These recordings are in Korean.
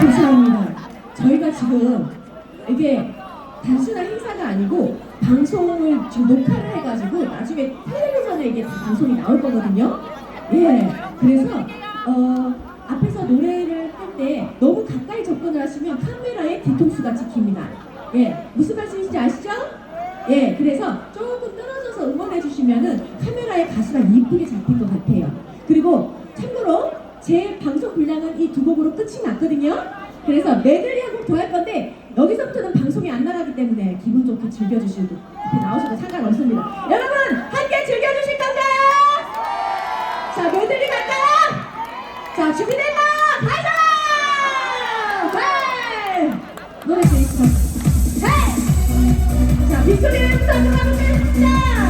감사합니다. 저희가 지금 이게 단순한 행사가 아니고 방송을 지금 녹화를 해가지고 나중에 텔레비전에 이게 다 방송이 나올 거거든요. 예, 그래서 어, 앞에서 노래를 할 때 너무 가까이 접근을 하시면 카메라의 뒤통수가 찍힙니다. 예, 무슨 말씀인지 아시죠? 예, 그래서 조금 떨어져서 응원해 주시면은 카메라에 가수가 이쁘게 잡힐 것 같아요. 그리고 참고로 제 방송 분량은 이 두 곡으로 끝이 났거든요. 그래서 메들리 한 곡 더 할 건데 여기서부터는 방송이 안 나가기 때문에 기분 좋게 즐겨주시고 나오셔도 상관없습니다. 여러분 함께 즐겨주실 건가요? 자 메들리 갈까요? 자 준비됐나? 가자! 네! 노래 재밌어. 네! 자 빗소리를 부터 들어보겠습니다.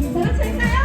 다 같이 할까요?